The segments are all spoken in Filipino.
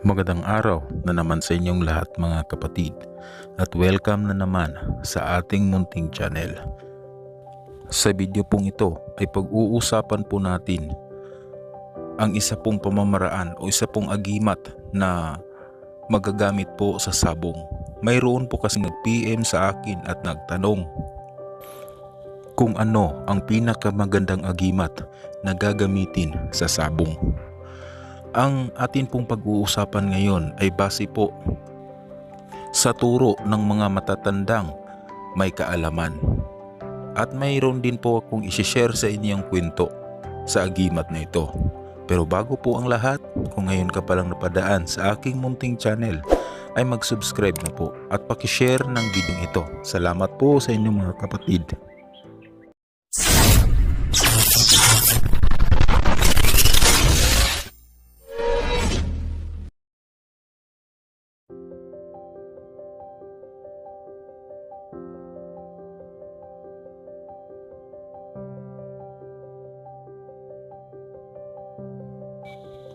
Magandang araw na naman sa inyong lahat mga kapatid at welcome na naman sa ating munting channel. Sa video pong ito ay pag-uusapan po natin ang isa pong pamamaraan o isa pong agimat na magagamit po sa sabong. Mayroon po kasi nag-PM sa akin at nagtanong kung ano ang pinakamagandang agimat na gagamitin sa sabong. Ang atin pong pag-uusapan ngayon ay base po sa turo ng mga matatandang may kaalaman. At mayroon din po akong isishare sa inyong kwento sa agimat na ito. Pero bago po ang lahat, kung ngayon ka palang napadaan sa aking munting channel, ay mag-subscribe na po at pakishare ng video ito. Salamat po sa inyong mga kapatid.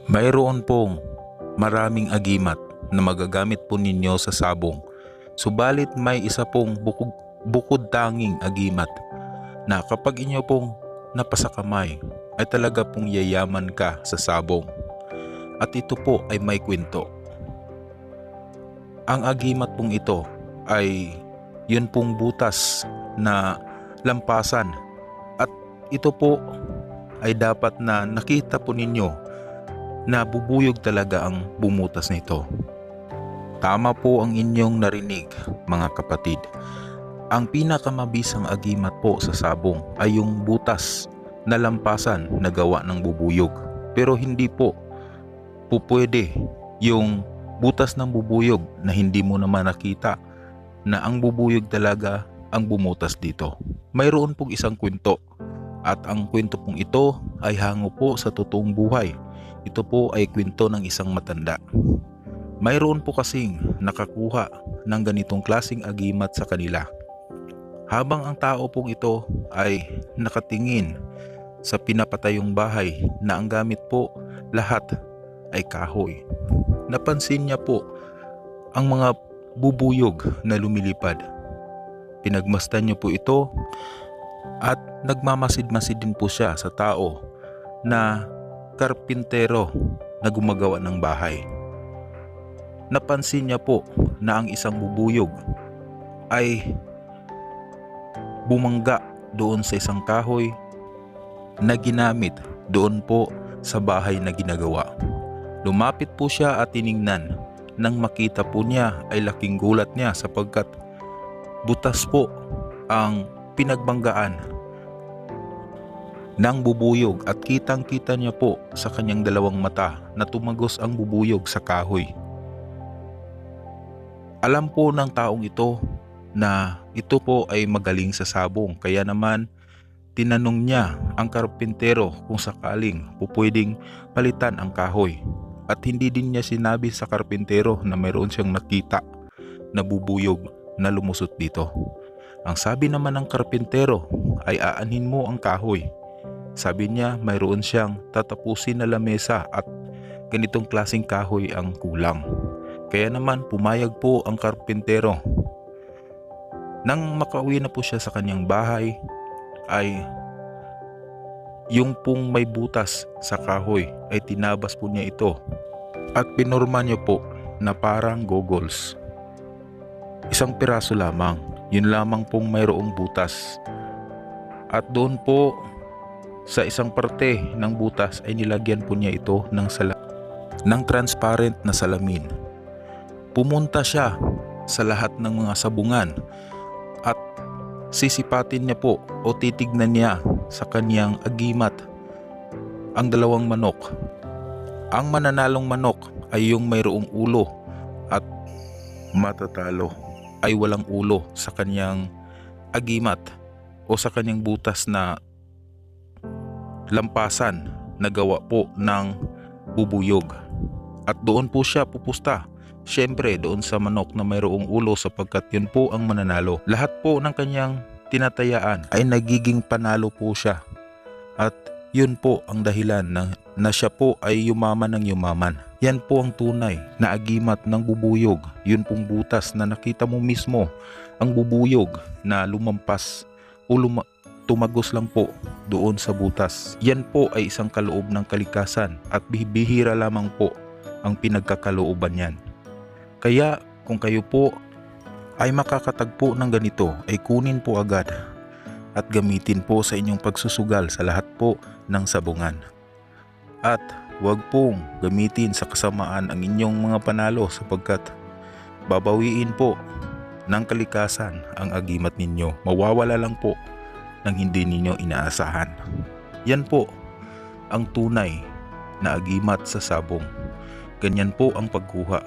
Mayroon pong maraming agimat na magagamit po ninyo sa sabong. Subalit may isa pong bukod, bukod tanging agimat na kapag inyo pong napasakamay ay talaga pong yayaman ka sa sabong. At ito po ay may kwento. Ang agimat pong ito ay yun pong butas na lampasan at ito po ay dapat na nakita po ninyo na bubuyog talaga ang bumutas nito. Tama po ang inyong narinig mga kapatid. Ang pinakamabisang agimat po sa sabong ay yung butas na lampasan na gawa ng bubuyog. Pero hindi po po pwede yung butas ng bubuyog na hindi mo naman nakita na ang bubuyog talaga ang bumutas dito. Mayroon pong isang kwento at ang kwento pong ito ay hango po sa totoong buhay ito po ay kwento ng isang matanda. Mayroon po kasing nakakuha ng ganitong klasing agimat sa kanila. Habang ang tao pong ito ay nakatingin sa pinapatayong bahay na ang gamit po lahat ay kahoy. Napansin niya po ang mga bubuyog na lumilipad. Pinagmasdan niya po ito at nagmamasid-masid din po siya sa tao na karpintero na gumagawa ng bahay. Napansin niya po na ang isang bubuyog ay bumangga doon sa isang kahoy na ginamit doon po sa bahay na ginagawa. Lumapit po siya at tiningnan nang makita po niya ay laking gulat niya sapagkat butas po ang pinagbanggaan ng bubuyog at kitang kita niya po sa kanyang dalawang mata na tumagos ang bubuyog sa kahoy. Alam po ng taong ito na ito po ay magaling sa sabong kaya naman tinanong niya ang karpintero kung sakaling pupwedeng palitan ang kahoy at hindi din niya sinabi sa karpintero na mayroon siyang nakita na bubuyog na lumusot dito. Ang sabi naman ng karpintero ay aanhin mo ang kahoy sabi niya mayroon siyang tatapusin na lamesa at ganitong klasing kahoy ang kulang. Kaya naman pumayag po ang karpintero. Nang makauwi na po siya sa kanyang bahay ay yung pong may butas sa kahoy ay tinabas po niya ito at pinorma niya po na parang goggles. Isang piraso lamang, yun lamang pong mayroong butas. At doon po sa isang parte ng butas ay nilagyan po niya ito ng, sala ng transparent na salamin. Pumunta siya sa lahat ng mga sabungan at sisipatin niya po o titignan niya sa kanyang agimat ang dalawang manok. Ang mananalong manok ay yung mayroong ulo at matatalo ay walang ulo sa kanyang agimat o sa kanyang butas na lampasan na gawa po ng bubuyog. At doon po siya pupusta. Siyempre doon sa manok na mayroong ulo sapagkat yun po ang mananalo. Lahat po ng kanyang tinatayaan ay nagiging panalo po siya. At yun po ang dahilan na, na siya po ay yumaman ng yumaman. Yan po ang tunay na agimat ng bubuyog. Yun pong butas na nakita mo mismo ang bubuyog na lumampas o luma- tumagos lang po doon sa butas. Yan po ay isang kaloob ng kalikasan at bihira lamang po ang pinagkakalooban yan. Kaya kung kayo po ay makakatagpo ng ganito ay kunin po agad at gamitin po sa inyong pagsusugal sa lahat po ng sabungan. At huwag pong gamitin sa kasamaan ang inyong mga panalo sapagkat babawiin po ng kalikasan ang agimat ninyo. Mawawala lang po ng hindi ninyo inaasahan. Yan po ang tunay na agimat sa sabong. Ganyan po ang pagkuha